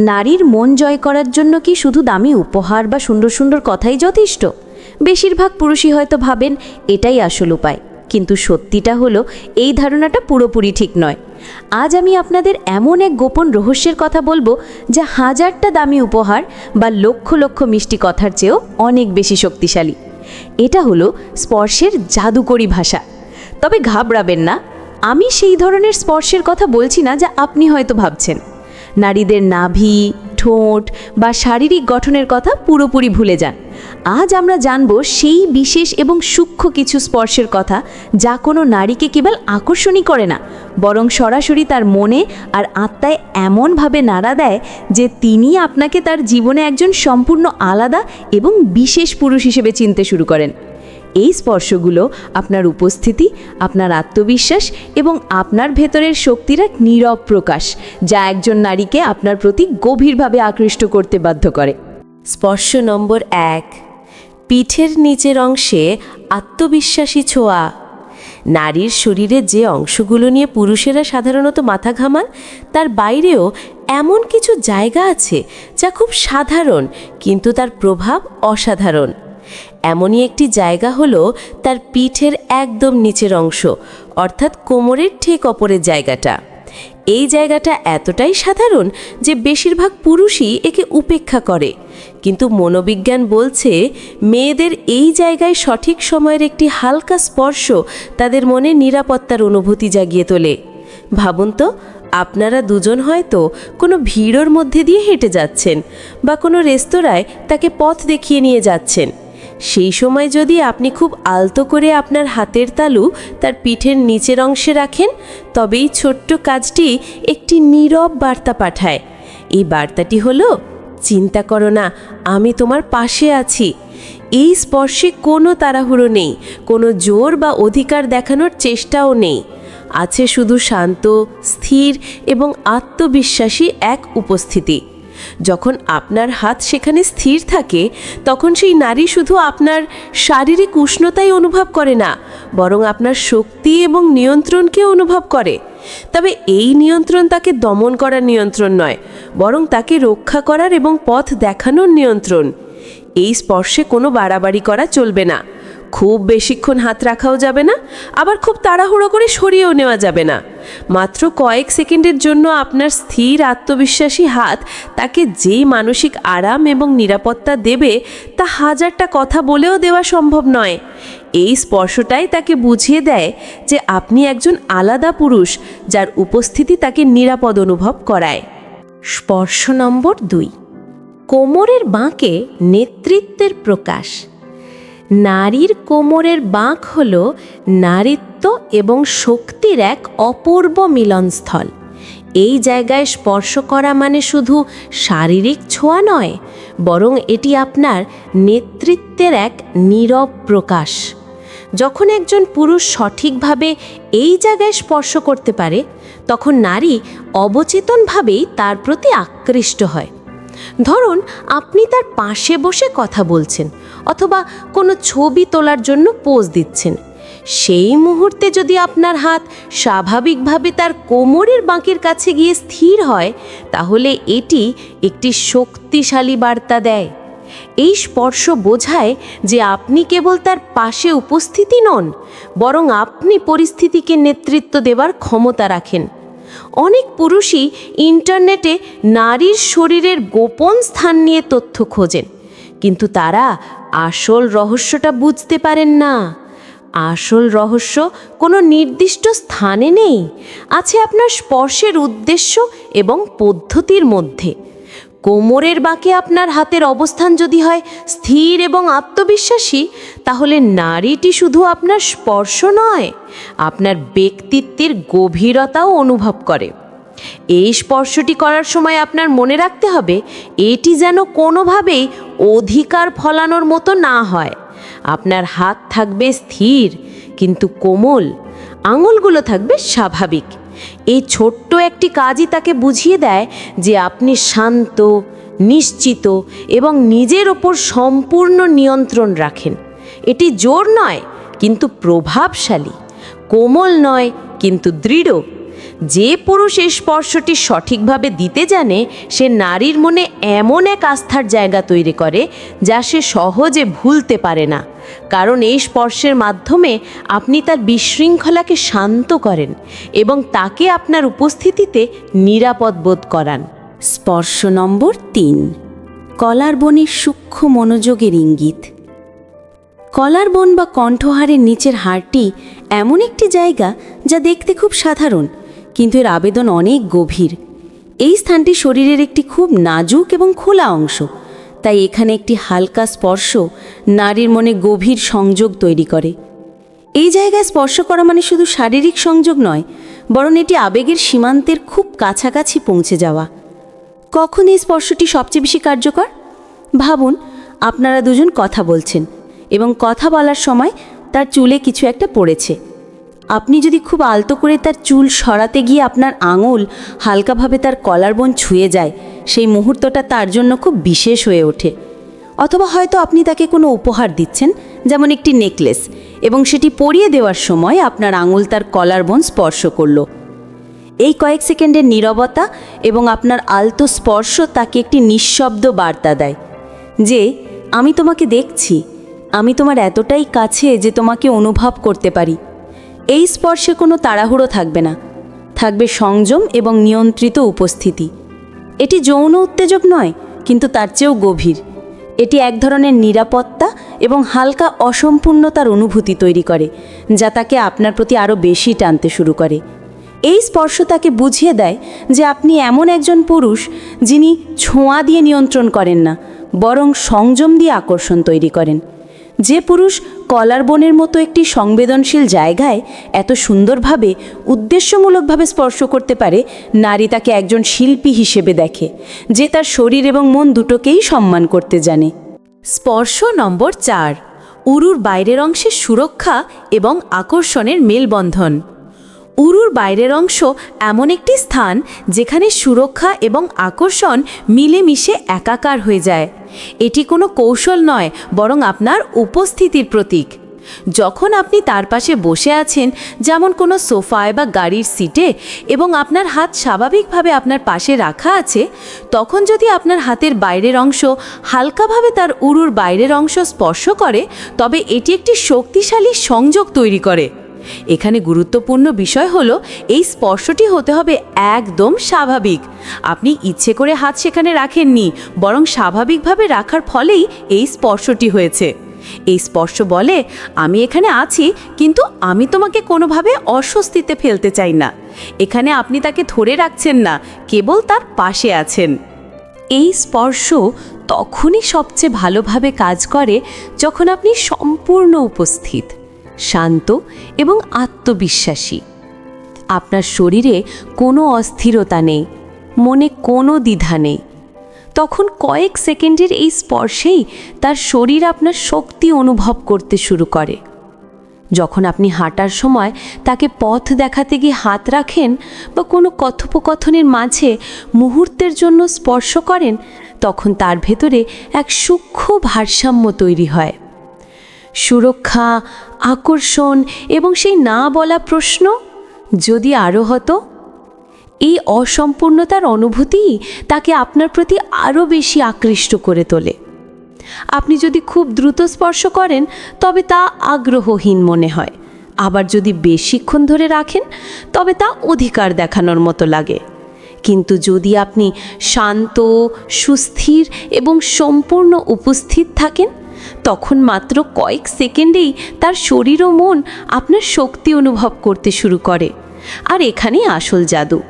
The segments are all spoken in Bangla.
নারীর মন জয় করার জন্য কি শুধু দামি উপহার বা সুন্দর সুন্দর কথাই যথেষ্ট? বেশিরভাগ পুরুষই হয়তো ভাবেন, এটাই আসল উপায়। কিন্তু সত্যিটা হলো, এই ধারণাটা পুরোপুরি ঠিক নয়। আজ আমি আপনাদের এমন এক গোপন রহস্যের কথা বলব, যা হাজারটা দামি উপহার বা লক্ষ লক্ষ মিষ্টি কথার চেয়েও অনেক বেশি শক্তিশালী। এটা হলো স্পর্শের জাদুকরী ভাষা। তবে ঘাবড়াবেন না, আমি সেই ধরনের স্পর্শের কথা বলছি না যা আপনি হয়তো ভাবছেন। নারীদের নাভি, ঠোঁট বা শারীরিক গঠনের কথা পুরোপুরি ভুলে যান। আজ আমরা জানব সেই বিশেষ এবং সূক্ষ্ম কিছু স্পর্শের কথা যা কোনো নারীকে কেবল আকর্ষণই করে না, বরং সরাসরি তার মনে আর আত্মায় এমনভাবে নাড়া দেয় যে তিনি আপনাকে তার জীবনে একজন সম্পূর্ণ আলাদা এবং বিশেষ পুরুষ হিসেবে চিনতে শুরু করেন। এই স্পর্শগুলো আপনার উপস্থিতি, আপনার আত্মবিশ্বাস এবং আপনার ভেতরের শক্তির এক নীরব প্রকাশ, যা একজন নারীকে আপনার প্রতি গভীরভাবে আকৃষ্ট করতে বাধ্য করে। স্পর্শ নম্বর এক, পিঠের নিচের অংশে আত্মবিশ্বাসী ছোঁয়া। নারীর শরীরে যে অংশগুলো নিয়ে পুরুষেরা সাধারণত মাথা ঘামান, তার বাইরেও এমন কিছু জায়গা আছে যা খুব সাধারণ, কিন্তু তার প্রভাব অসাধারণ। এমনই একটি জায়গা হলো তার পিঠের একদম নিচের অংশ, অর্থাৎ কোমরের ঠিক অপরের জায়গাটা। এই জায়গাটা এতটাই সাধারণ যে বেশিরভাগ পুরুষই একে উপেক্ষা করে। কিন্তু মনোবিজ্ঞান বলছে, মেয়েদের এই জায়গায় সঠিক সময়ের একটি হালকা স্পর্শ তাদের মনে নিরাপত্তার অনুভূতি জাগিয়ে তোলে। ভাবুন তো, আপনারা দুজন হয়তো কোনো ভিড়ের মধ্যে দিয়ে হেঁটে যাচ্ছেন বা কোনো রেস্তোরাঁয় তাকে পথ দেখিয়ে নিয়ে যাচ্ছেন। সেই সময় যদি আপনি খুব আলতো করে আপনার হাতের তালু তার পিঠের নিচের অংশে রাখেন, তবেই ছোট্ট কাজটি একটি নীরব বার্তা পাঠায়। এই বার্তাটি হলো, চিন্তা করো না, আমি তোমার পাশে আছি। এই স্পর্শে কোনো তাড়াহুড়ো নেই, কোনো জোর বা অধিকার দেখানোর চেষ্টাও নেই। আছে শুধু শান্ত, স্থির এবং আত্মবিশ্বাসী এক উপস্থিতি। যখন আপনার হাত সেখানে স্থির থাকে, তখন সেই নারী শুধু আপনার শারীরিক উষ্ণতাই অনুভব করে না, বরং আপনার শক্তি এবং নিয়ন্ত্রণকে অনুভব করে। তবে এই নিয়ন্ত্রণ তাকে দমন করার নিয়ন্ত্রণ নয়, বরং তাকে রক্ষা করার এবং পথ দেখানোর নিয়ন্ত্রণ। এই স্পর্শে কোনো বাড়াবাড়ি করা চলবে না। খুব বেশিক্ষণ হাত রাখাও যাবে না, আবার খুব তাড়াহুড়ো করে সরিয়েও নেওয়া যাবে না। মাত্র কয়েক সেকেন্ডের জন্য আপনার স্থির আত্মবিশ্বাসী হাত তাকে যে মানসিক আরাম এবং নিরাপত্তা দেবে তা হাজারটা কথা বলেও দেওয়া সম্ভব নয়। এই স্পর্শটাই তাকে বুঝিয়ে দেয় যে আপনি একজন আলাদা পুরুষ যার উপস্থিতি তাকে নিরাপদ অনুভব করায়। স্পর্শ নম্বর দুই। কোমরের বাঁকে নেতৃত্বের প্রকাশ। নারীর কোমরের বাঁক হল নারীত্ব এবং শক্তির এক অপূর্ব মিলনস্থল। এই জায়গায় স্পর্শ করা মানে শুধু শারীরিক ছোঁয়া নয়, বরং এটি আপনার নেতৃত্বের এক নীরব প্রকাশ। যখন একজন পুরুষ সঠিকভাবে এই জায়গায় স্পর্শ করতে পারে, তখন নারী অবচেতনভাবেই তার প্রতি আকৃষ্ট হয়। ধরুন, আপনি তার পাশে বসে কথা বলছেন অথবা কোনো ছবি তোলার জন্য পোজ দিচ্ছেন। সেই মুহূর্তে যদি আপনার হাত স্বাভাবিকভাবে তার কোমরের বাঁকের কাছে গিয়ে স্থির হয়, তাহলে এটি একটি শক্তিশালী বার্তা দেয়। এই স্পর্শ বোঝায় যে আপনি কেবল তার পাশে উপস্থিতি নন, বরং আপনি পরিস্থিতিকে নেতৃত্ব দেবার ক্ষমতা রাখেন। অনেক পুরুষই ইন্টারনেটে নারীর শরীরের গোপন স্থান নিয়ে তথ্য খোঁজেন। কিন্তু তারা আসল রহস্যটা বুঝতে পারেন না। আসল রহস্য কোনো নির্দিষ্ট স্থানে নেই। আছে আপনার স্পর্শের উদ্দেশ্য এবং পদ্ধতির মধ্যে। কোমরের বাঁকে আপনার হাতের অবস্থান যদি হয় স্থির এবং আত্মবিশ্বাসী তাহলে নারীটি শুধু আপনার স্পর্শ নয়, আপনার ব্যক্তিত্বের গভীরতাও অনুভব করে। এই স্পর্শটি করার সময় আপনার মনে রাখতে হবে, এটি যেন কোনোভাবেই অধিকার ফলানোর মতো না হয়। আপনার হাত থাকবে স্থির, কিন্তু কোমল, আঙুলগুলো থাকবে স্বাভাবিক। এই ছোট্ট একটি কাজই তাকে বুঝিয়ে দেয় যে আপনি শান্ত, নিশ্চিত এবং নিজের ওপর সম্পূর্ণ নিয়ন্ত্রণ রাখেন। এটি জোর নয়, কিন্তু প্রভাবশালী। কোমল নয়, কিন্তু দৃঢ়। যে পুরুষ এই স্পর্শটি সঠিকভাবে দিতে জানে, সে নারীর মনে এমন এক আস্থার জায়গা তৈরি করে, যা সে সহজে ভুলতে পারে না। কারণ এই স্পর্শের মাধ্যমে আপনি তার বিশৃঙ্খলাকে শান্ত করেন এবং তাকে আপনার উপস্থিতিতে নিরাপদ বোধ করান। স্পর্শ নম্বর তিন। কলার বনের সূক্ষ্ম মনোযোগের ইঙ্গিত। কলার বন বা কণ্ঠহারের নিচের হাড়টি এমন একটি জায়গা যা দেখতে খুব সাধারণ, কিন্তু এর আবেদন অনেক গভীর। এই স্থানটি শরীরের একটি খুব নাজুক এবং খোলা অংশ, তাই এখানে একটি হালকা স্পর্শ নারীর মনে গভীর সংযোগ তৈরি করে। এই জায়গায় স্পর্শ করা মানে শুধু শারীরিক সংযোগ নয়, বরং এটি আবেগের সীমান্তের খুব কাছাকাছি পৌঁছে যাওয়া। কখন এই স্পর্শটি সবচেয়ে বেশি কার্যকর? ভাবুন, আপনারা দুজন কথা বলছেন। এবং কথা বলার সময় তার চুলে কিছু একটা পড়েছে। আপনি যদি খুব আলতো করে তার চুল সরাতে গিয়ে আপনার আঙুল হালকাভাবে তার কলার বোন ছুঁয়ে যায়, সেই মুহূর্তটা তার জন্য খুব বিশেষ হয়ে ওঠে। অথবা হয়তো আপনি তাকে কোনো উপহার দিচ্ছেন, যেমন একটি নেকলেস, এবং সেটি পরিয়ে দেওয়ার সময় আপনার আঙুল তার কলার বোন স্পর্শ করল। এই কয়েক সেকেন্ডের নীরবতা এবং আপনার আলতো স্পর্শ তাকে একটি নিঃশব্দ বার্তা দেয় যে, আমি তোমাকে দেখছি। আমি তোমার এতটাই কাছে যে তোমাকে অনুভব করতে পারি। এই স্পর্শে কোনো তাড়াহুড়ো থাকবে না। থাকবে সংযম এবং নিয়ন্ত্রিত উপস্থিতি। এটি যৌন উত্তেজক নয়, কিন্তু তার চেয়েও গভীর। এটি এক ধরনের নিরাপত্তা এবং হালকা অসম্পূর্ণতার অনুভূতি তৈরি করে, যা তাকে আপনার প্রতি আরও বেশি টানতে শুরু করে। এই স্পর্শ তাকে বুঝিয়ে দেয় যে আপনি এমন একজন পুরুষ যিনি ছোঁয়া দিয়ে নিয়ন্ত্রণ করেন না, বরং সংযম দিয়ে আকর্ষণ তৈরি করেন। যে পুরুষ কলার বনের মতো একটি সংবেদনশীল জায়গায় এত সুন্দরভাবে, উদ্দেশ্যমূলকভাবে স্পর্শ করতে পারে, নারী তাকে একজন শিল্পী হিসেবে দেখে, যে তার শরীর এবং মন দুটোকেই সম্মান করতে জানে। স্পর্শ নম্বর চার, উরুর বাইরের অংশের সুরক্ষা এবং আকর্ষণের মেলবন্ধন। উরুর বাইরের অংশ এমন একটি স্থান যেখানে সুরক্ষা এবং আকর্ষণ মিলেমিশে একাকার হয়ে যায়। এটি কোনো কৌশল নয়, বরং আপনার উপস্থিতির প্রতীক। যখন আপনি তার পাশে বসে আছেন, যেমন কোনো সোফায় বা গাড়ির সিটে, এবং আপনার হাত স্বাভাবিকভাবে আপনার পাশে রাখা আছে, তখন যদি আপনার হাতের বাইরের অংশ হালকাভাবে তার উরুর বাইরের অংশ স্পর্শ করে, তবে এটি একটি শক্তিশালী সংযোগ তৈরি করে। এখানে গুরুত্বপূর্ণ বিষয় হলো, এই স্পর্শটি হতে হবে একদম স্বাভাবিক। আপনি ইচ্ছে করে হাত সেখানে রাখেননি, বরং স্বাভাবিকভাবে রাখার ফলেই এই স্পর্শটি হয়েছে। এই স্পর্শ বলে, আমি এখানে আছি, কিন্তু আমি তোমাকে কোনোভাবে অস্বস্তিতে ফেলতে চাই না। এখানে আপনি তাকে ধরে রাখছেন না, কেবল তার পাশে আছেন। এই স্পর্শ তখনই সবচেয়ে ভালোভাবে কাজ করে যখন আপনি সম্পূর্ণ উপস্থিত। শান্ত এবং আত্মবিশ্বাসী। আপনার শরীরে কোনো অস্থিরতা নেই, মনে কোনো দ্বিধা নেই। তখন কয়েক সেকেন্ডের এই স্পর্শেই তার শরীর আপনার শক্তি অনুভব করতে শুরু করে। যখন আপনি হাঁটার সময় তাকে পথ দেখাতে গিয়ে হাত রাখেন বা কোনো কথোপকথনের মাঝে মুহূর্তের জন্য স্পর্শ করেন, তখন তার ভেতরে এক সূক্ষ্ম ভারসাম্য তৈরি হয়। সুরক্ষা, আকর্ষণ এবং সেই না বলা প্রশ্ন যদি আরও হতো? এই অসম্পূর্ণতার অনুভূতি তাকে আপনার প্রতি আরও বেশি আকৃষ্ট করে তোলে। আপনি যদি খুব দ্রুত স্পর্শ করেন, তবে তা আগ্রহহীন মনে হয়। আবার যদি বেশিক্ষণ ধরে রাখেন, তবে তা অধিকার দেখানোর মতো লাগে। কিন্তু যদি আপনি শান্ত, সুস্থির এবং সম্পূর্ণ উপস্থিত থাকেন তখন মাত্র কয়েক সেকেন্ডেই তার শরীর ও মন আপনার শক্তি অনুভব করতে শুরু করে। আর এখানেই আসল জাদু।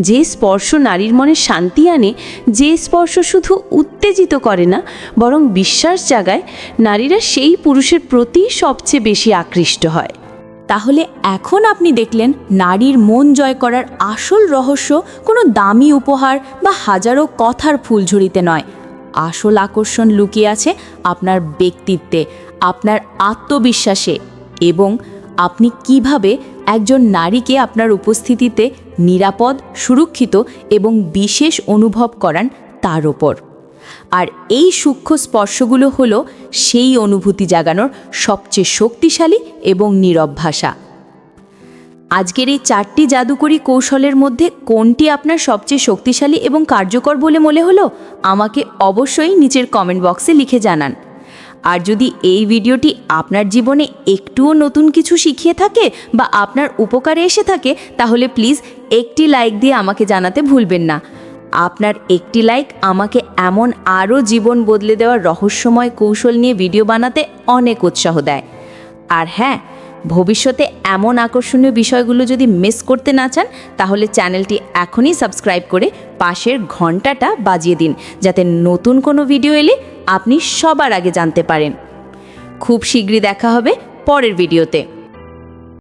যে স্পর্শ নারীর মনে শান্তি আনে, যে স্পর্শ শুধু উত্তেজিত করে না, বরং বিশ্বাস জাগায়, নারীরা সেই পুরুষের প্রতি সবচেয়ে বেশি আকৃষ্ট হয়। তাহলে এখন আপনি দেখলেন নারীর মন জয় করার আসল রহস্য কোনো দামি উপহার বা হাজারো কথার ফুলঝুরিতে নয়। আসল আকর্ষণ লুকিয়ে আছে আপনার ব্যক্তিত্বে, আপনার আত্মবিশ্বাসে এবং আপনি কীভাবে একজন নারীকে আপনার উপস্থিতিতে নিরাপদ, সুরক্ষিত এবং বিশেষ অনুভব করান তার ওপর। আর এই সূক্ষ্ম স্পর্শগুলো হলো সেই অনুভূতি জাগানোর সবচেয়ে শক্তিশালী এবং নীরব ভাষা। আজকের এই চারটি জাদুকরি কৌশলের মধ্যে কোনটি আপনার সবচেয়ে শক্তিশালী এবং কার্যকর বলে মনে হলো, আমাকে অবশ্যই নিচের কমেন্ট বক্সে লিখে জানান। আর যদি এই ভিডিওটি আপনার জীবনে একটুও নতুন কিছু শিখিয়ে থাকে বা আপনার উপকারে এসে থাকে, তাহলে প্লিজ একটি লাইক দিয়ে আমাকে জানাতে ভুলবেন না। আপনার একটি লাইক আমাকে এমন আরও জীবন বদলে দেওয়ার রহস্যময় কৌশল নিয়ে ভিডিও বানাতে অনেক উৎসাহ দেয়। আর হ্যাঁ ভবিষ্যতে এমন আকর্ষণীয় বিষয়গুলো যদি মিস করতে না চান, তাহলে চ্যানেলটি এখনই সাবস্ক্রাইব করে পাশের ঘন্টাটা বাজিয়ে দিন, যাতে নতুন কোনো ভিডিও এলে আপনি সবার আগে জানতে পারেন। খুব শীঘ্রই দেখা হবে পরের ভিডিওতে